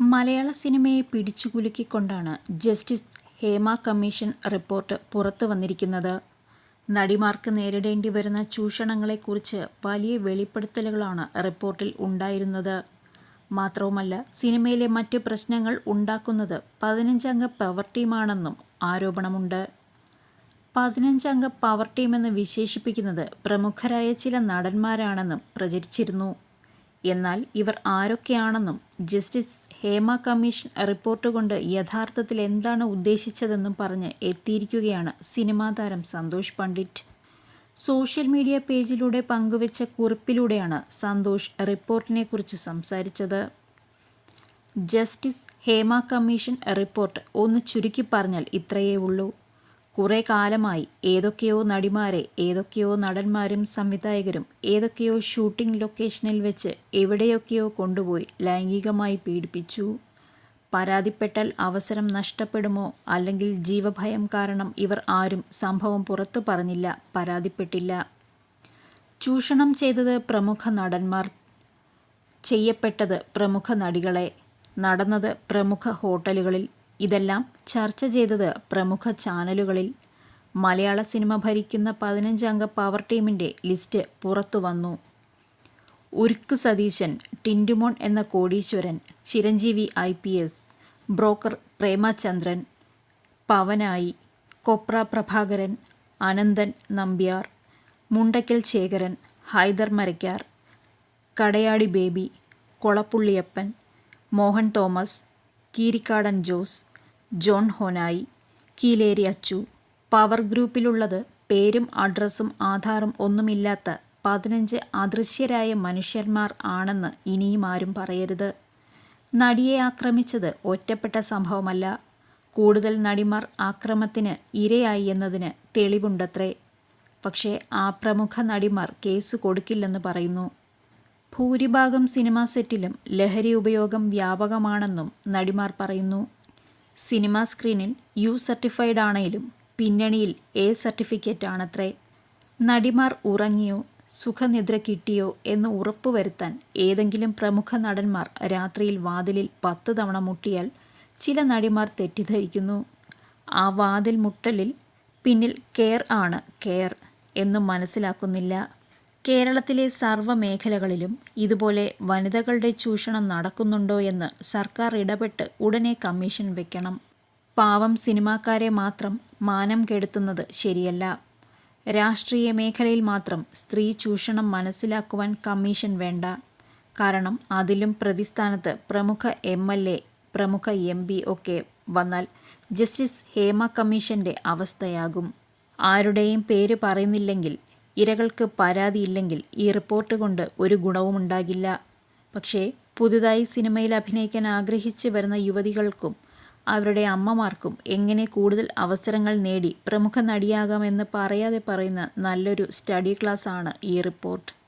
മലയാള സിനിമയെ പിടിച്ചുകുലുക്കിക്കൊണ്ടാണ് justice Hema commission report പുറത്തു വന്നിരിക്കുന്നത്. നടിമാർക്ക് നേരിടേണ്ടി വരുന്ന ചൂഷണങ്ങളെക്കുറിച്ച് വലിയ വെളിപ്പെടുത്തലുകളാണ് റിപ്പോർട്ടിൽ ഉണ്ടായിരുന്നത്. മാത്രവുമല്ല സിനിമയിലെ മറ്റ് പ്രശ്നങ്ങൾ ഉണ്ടാക്കുന്നത് പതിനഞ്ചംഗ പവർ ടീമാണെന്നും ആരോപണമുണ്ട്. പതിനഞ്ചംഗ പവർ ടീമെന്ന് വിശേഷിപ്പിക്കുന്നത് പ്രമുഖരായ ചില നടന്മാരാണെന്നും പ്രചരിച്ചിരുന്നു. എന്നാൽ ഇവർ ആരൊക്കെയാണെന്നും ജസ്റ്റിസ് ഹേമ കമ്മീഷൻ റിപ്പോർട്ട് കൊണ്ട് യഥാർത്ഥത്തിൽ എന്താണ് ഉദ്ദേശിച്ചതെന്നും പറഞ്ഞ് എത്തിയിരിക്കുകയാണ് സിനിമാ താരം സന്തോഷ് പണ്ഡിറ്റ്. സോഷ്യൽ മീഡിയ പേജിലൂടെ പങ്കുവച്ച കുറിപ്പിലൂടെയാണ് സന്തോഷ് റിപ്പോർട്ടിനെക്കുറിച്ച് സംസാരിച്ചത്. ജസ്റ്റിസ് ഹേമ കമ്മീഷൻ റിപ്പോർട്ട് ഒന്ന് ചുരുക്കി പറഞ്ഞാൽ ഇത്രയേ ഉള്ളൂ. കുറേ കാലമായി ഏതൊക്കെയോ നടിമാരെ ഏതൊക്കെയോ നടന്മാരും സംവിധായകരും ഏതൊക്കെയോ ഷൂട്ടിംഗ് ലൊക്കേഷനിൽ വെച്ച് എവിടെയൊക്കെയോ കൊണ്ടുപോയി ലൈംഗികമായി പീഡിപ്പിച്ചു. പരാതിപ്പെട്ടാൽ അവസരം നഷ്ടപ്പെടുമോ അല്ലെങ്കിൽ ജീവഭയം കാരണം ഇവർ ആരും സംഭവം പുറത്തു പറഞ്ഞില്ല പരാതിപ്പെട്ടില്ല. ചൂഷണം ചെയ്തത് പ്രമുഖ നടന്മാർ ചെയ്യപ്പെട്ടത് പ്രമുഖ നടികളെ നടന്നത് പ്രമുഖ ഹോട്ടലുകളിൽ ഇതെല്ലാം ചർച്ച ചെയ്തത് പ്രമുഖ ചാനലുകളിൽ. മലയാള സിനിമ ഭരിക്കുന്ന പതിനഞ്ചംഗ പവർ ടീമിന്റെ ലിസ്റ്റ് പുറത്തു വന്നു. ഉരുക്ക് സതീശൻ ടിൻഡുമോൺ എന്ന കോടീശ്വരൻ Chiranjeevi I P S broker Premachandran Pavanayi Kopra Prabhakaran Ananthan Nambiar Mundakkal Sekharan Haider Marakkar Kadayadi Baby Kolappulliyappan Mohan Thomas Keerikkadan Jose John Honai. Keeleri Achu. Power ഗ്രൂപ്പിലുള്ളത് പേരും അഡ്രസ്സും ആധാറും ഒന്നുമില്ലാത്ത പതിനഞ്ച് അദൃശ്യരായ മനുഷ്യന്മാർ ആണെന്ന് ഇനിയും ആരും പറയരുത്. നടിയെ ആക്രമിച്ചത് ഒറ്റപ്പെട്ട സംഭവമല്ല. കൂടുതൽ നടിമാർ ആക്രമത്തിന് ഇരയായി എന്നതിന് തെളിവുണ്ടത്രേ. പക്ഷേ ആ പ്രമുഖ നടിമാർ കേസ് കൊടുക്കില്ലെന്ന് പറയുന്നു. ഭൂരിഭാഗം സിനിമാ സെറ്റിലും ലഹരി ഉപയോഗം വ്യാപകമാണെന്നും നടിമാർ പറയുന്നു. സിനിമാ സ്ക്രീനിൽ യു സർട്ടിഫൈഡ് ആണെങ്കിലും പിന്നണിയിൽ എ സർട്ടിഫിക്കറ്റ് ആണത്രേ നടിമാർ ഉറങ്ങിയോ സുഖനിദ്ര കിട്ടിയോ എന്ന് ഉറപ്പുവരുത്താൻ ഏതെങ്കിലും പ്രമുഖ നടന്മാർ രാത്രിയിൽ വാതിലിൽ പത്ത് തവണ മുട്ടിയാൽ ചില നടിമാർ തെറ്റിദ്ധരിക്കുന്നു. ആ വാതിൽ മുട്ടലിൽ പിന്നിൽ കെയർ ആണ് കെയർ എന്നും മനസ്സിലാക്കുന്നില്ല. കേരളത്തിലെ സർവ മേഖലകളിലും ഇതുപോലെ വനിതകളുടെ ചൂഷണം നടക്കുന്നുണ്ടോ എന്ന് സർക്കാർ ഇടപെട്ട് ഉടനെ കമ്മീഷൻ വെക്കണം. പാവം സിനിമാക്കാരെ മാത്രം മാനം കെടുത്തുന്നത് ശരിയല്ല. രാഷ്ട്രീയ മേഖലയിൽ മാത്രം സ്ത്രീ ചൂഷണം മനസ്സിലാക്കുവാൻ കമ്മീഷൻ വേണ്ട. കാരണം അതിലും പ്രതിസ്ഥാനത്ത് പ്രമുഖ എം എൽ എ പ്രമുഖ എം പി ഒക്കെ വന്നാൽ ജസ്റ്റിസ് ഹേമ കമ്മീഷന്റെ അവസ്ഥയാകും. ആരുടെയും പേര് പറയുന്നില്ലെങ്കിൽ ഇരകൾക്ക് പരാതിയില്ലെങ്കിൽ ഈ റിപ്പോർട്ട് കൊണ്ട് ഒരു ഗുണവുമുണ്ടാകില്ല. പക്ഷേ പുതുതായി സിനിമയിൽ അഭിനയിക്കാൻ ആഗ്രഹിച്ച് വരുന്ന യുവതികൾക്കും അവരുടെ അമ്മമാർക്കും എങ്ങനെ കൂടുതൽ അവസരങ്ങൾ നേടി പ്രമുഖ നടിയാകാമെന്ന് പറയാതെ പറയുന്ന നല്ലൊരു സ്റ്റഡി ക്ലാസ് ആണ് ഈ റിപ്പോർട്ട്.